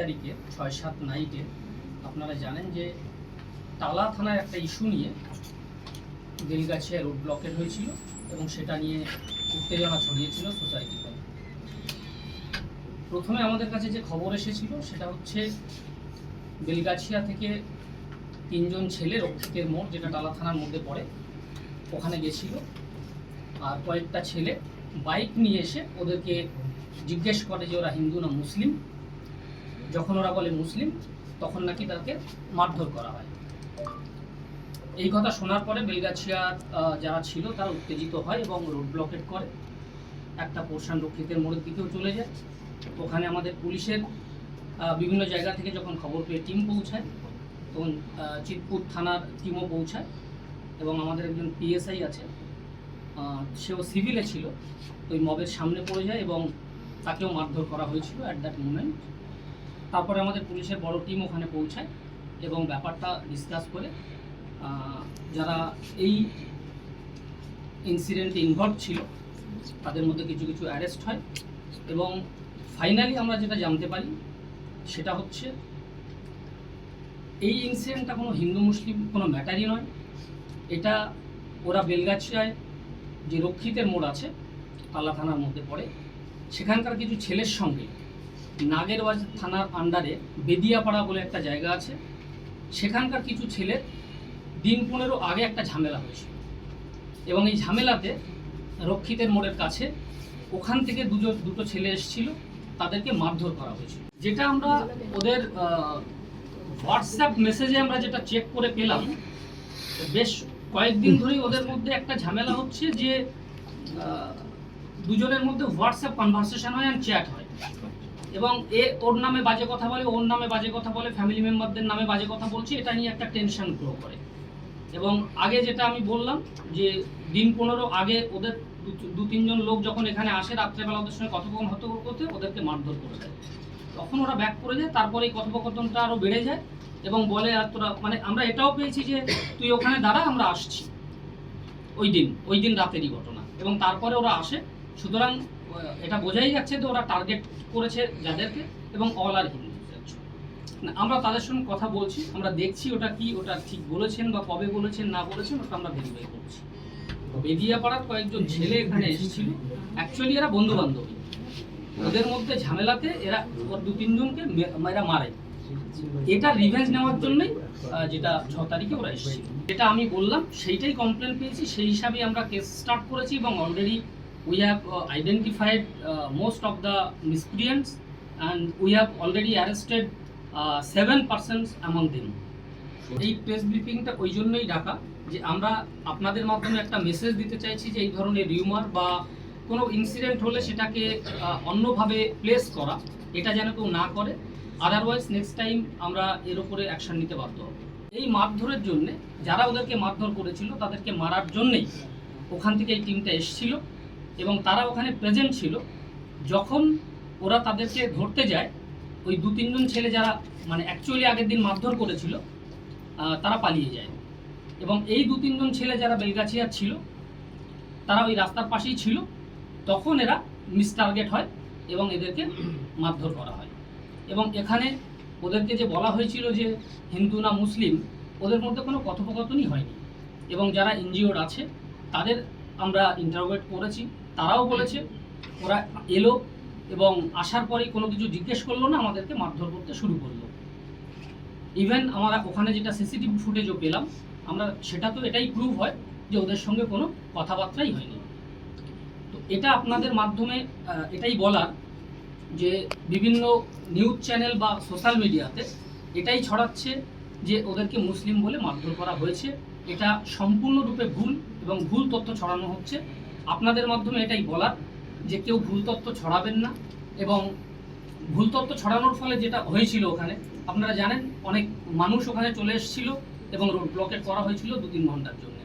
তারিখে, ছয় সাত নাইটে আপনারা জানেন যে টালা থানার একটা ইস্যু নিয়ে বেলগাছিয়া রোড ব্লকেট হয়েছিল এবং সেটা নিয়ে উত্তেজনা ছড়িয়েছিল সোসাইটিতে প্রথমে আমাদের কাছে যে খবর এসেছিল সেটা হচ্ছে বেলগাছিয়া থেকে তিনজন ছেলে রক্ষিতের মোড়, যেটা টালা থানার মধ্যে পড়ে, ওখানে গেছিল। আর কয়েকটা ছেলে বাইক নিয়ে এসে ওদেরকে জিজ্ঞেস করে যে ওরা হিন্দু না মুসলিম যখন ওরা বলে মুসলিম, তখন নাকি তাকে মারধর করা হয়। এই কথা শোনার পরে বেলগাছিয়ার যারা ছিল, তারা উত্তেজিত হয় এবং রোড ব্লকেট করে। একটা পোর্শন রক্ষিতের মোড়ের দিকেও চলে যায়। ওখানে আমাদের পুলিশের বিভিন্ন জায়গা থেকে যখন খবর পেয়ে টিম পৌঁছায়, তখন চিতপুর থানার টিমও পৌঁছায় এবং আমাদের একজন পিএসআই আছে সেও সিভিলে ছিল। ওই মবের সামনে পড়ে যায় এবং তাকেও মারধর করা হয়েছিল অ্যাট দ্যাট মুমেন্ট তারপরে আমাদের পুলিশের বড় টিম ওখানে পৌঁছায় এবং ব্যাপারটা ডিসকাস করে যারা এই ইনসিডেন্টে ইনভলভ ছিল, তাদের মধ্যে কিছু কিছু অ্যারেস্ট হয় এবং ফাইনালি আমরা যেটা জানতে পারি, সেটা হচ্ছে এই ইনসিডেন্টটা কোনো হিন্দু, মুসলিম কোনো ম্যাটারই নয়। এটা ওরা বেলগাছিয়ায় যে রক্ষিতের মোড় আছে, তালা থানার মধ্যে পড়ে, সেখানকার কিছু ছেলের সঙ্গে নাগেরবাজ থানার আন্ডারে বেদিয়াপাড়া বলে একটা জায়গা আছে। সেখানকার কিছু ছেলের দিন পনেরো আগে একটা ঝামেলা হয়েছিল এবং এই ঝামেলাতে রক্ষিতের মোড়ের কাছে ওখান থেকে দুজন, দুটো ছেলে এসেছিল, তাদেরকে মারধর করা হয়েছিল যেটা আমরা ওদের হোয়াটসঅ্যাপ মেসেজে আমরা যেটা চেক করে পেলাম, বেশ কয়েকদিন ধরেই ওদের মধ্যে একটা ঝামেলা হচ্ছে যে দুজনের মধ্যে হোয়াটসঅ্যাপ কনভারসেশন হয় অ্যান্ড চ্যাট হয়। এবং এ ওর নামে বাজে কথা বলে, ওর নামে বাজে কথা বলে ফ্যামিলি মেম্বারদের নামে বাজে কথা বলছে, এটা নিয়ে একটা টেনশন গ্রো করে। এবং আগে যেটা আমি বললাম, যে দিন পনেরো আগে ওদের দু- তিনজন লোক যখন এখানে আসে, রাত্রেবেলা ওদের সঙ্গে কথোপকথন হতে করতে ওদেরকে মারধর করে দেয়। তখন ওরা ব্যাক করে যায় তারপরে এই কথোপকথনটা আরও বেড়ে যায় এবং বলে, আর তোরা মানে আমরা এটাও পেয়েছি যে, তুই ওখানে দাঁড়া, আমরা আসছি। ওই দিন ওই দিন রাতেরই ঘটনা। এবং তারপরে ওরা আসে। সুতরাং এটা বোঝাই যাচ্ছে যে ওরা টার্গেট করেছে যাদেরকে এবং অল আর হিন্দু না, আমরা তাদের সঙ্গে কথা বলছি, আমরা দেখছি ওটা কি, ওটা ঠিক বলেছেন বা কবে বলেছেন, না বলেছেন, ওটা আমরা ভেরিফাই করছি। বেদিয়াপাড়ার কয়েকজন ছেলে এখানে এসেছিল। অ্যাকচুয়ালি এরা বন্ধু বান্ধবী ওদের মধ্যে ঝামেলাতে এরা, ওর দু তিনজনকে এরা মারে। এটা রিভেঞ্জ নেওয়ার জন্যই যেটা ছ তারিখে ওরা এসেছিল। যেটা আমি বললাম, সেইটাই কমপ্লেন পেয়েছি, সেই হিসাবে আমরা কেস স্টার্ট করেছি এবং already we have identified most of the miscreants and we have already arrested seven percents among them এই প্রেস ব্রিফিংটা ওই জন্যই ডাকা যে আমরা আপনাদের মাধ্যমে একটা মেসেজ দিতে চাইছি যে এই ধরনের রিউমার বা কোনো ইনসিডেন্ট হলে সেটাকে অন্যভাবে প্লেস করা, এটা যেন কেউ না করে। আদারওয়াইজ নেক্সট টাইম আমরা এর উপরে অ্যাকশন নিতে বাধ্য এই মারধরের জন্যে যারা ওদেরকে মারধর করেছিল, তাদেরকে মারার জন্যেই ওখান থেকে এই টিমটা এসেছিল। এবং তারা ওখানে প্রেজেন্ট ছিল। যখন ওরা তাদেরকে ধরতে যায়, ওই দু তিনজন ছেলে যারা মানে অ্যাকচুয়ালি আগের দিন মারধর করেছিল তারা পালিয়ে যায়। এবং এই দু তিনজন ছেলে যারা বেলগাছিয়ার ছিল, তারা ওই রাস্তার পাশেই ছিল। তখন এরা মিস টার্গেট হয় এবং এদেরকে মারধর করা হয়। এবং এখানে ওদেরকে যে বলা হয়েছিল যে হিন্দু না মুসলিম, ওদের মধ্যে কোনো কথোপকথনই হয়নি। এবং যারা এনজিওর আছে, তাদের আমরা ইন্টারোগেট করেছি, তারাও বলেছে, ওরা এলো এবং আসার পরেই কোনো কিছু জিজ্ঞেস করল না, আমাদেরকে মারধর করতে শুরু করল। ইভেন আমরা ওখানে যেটা সিসিটিভি ফুটেজও পেলাম, আমরা সেটা তো এটাই প্রুভ হয় যে ওদের সঙ্গে কোনো কথাবার্তাই হয়নি। তো এটা আপনাদের মাধ্যমে এটাই বলার যে বিভিন্ন নিউজ চ্যানেল বা সোশ্যাল মিডিয়াতে এটাই ছড়াচ্ছে যে ওদেরকে মুসলিম বলে মারধর করা হয়েছে। এটা সম্পূর্ণরূপে ভুল এবং ভুল তথ্য ছড়ানো হচ্ছে। আপনাদের মাধ্যমে এটাই বলার যে কেউ ভুল তথ্য ছড়াবেন না এবং ভুল তথ্য ছড়ানোর ফলে যেটা হয়েছিল ওখানে, আপনারা জানেন, অনেক মানুষ ওখানে চলে এসেছিল এবং রোড ব্লকেট করা হয়েছিল দু তিন ঘণ্টার জন্য।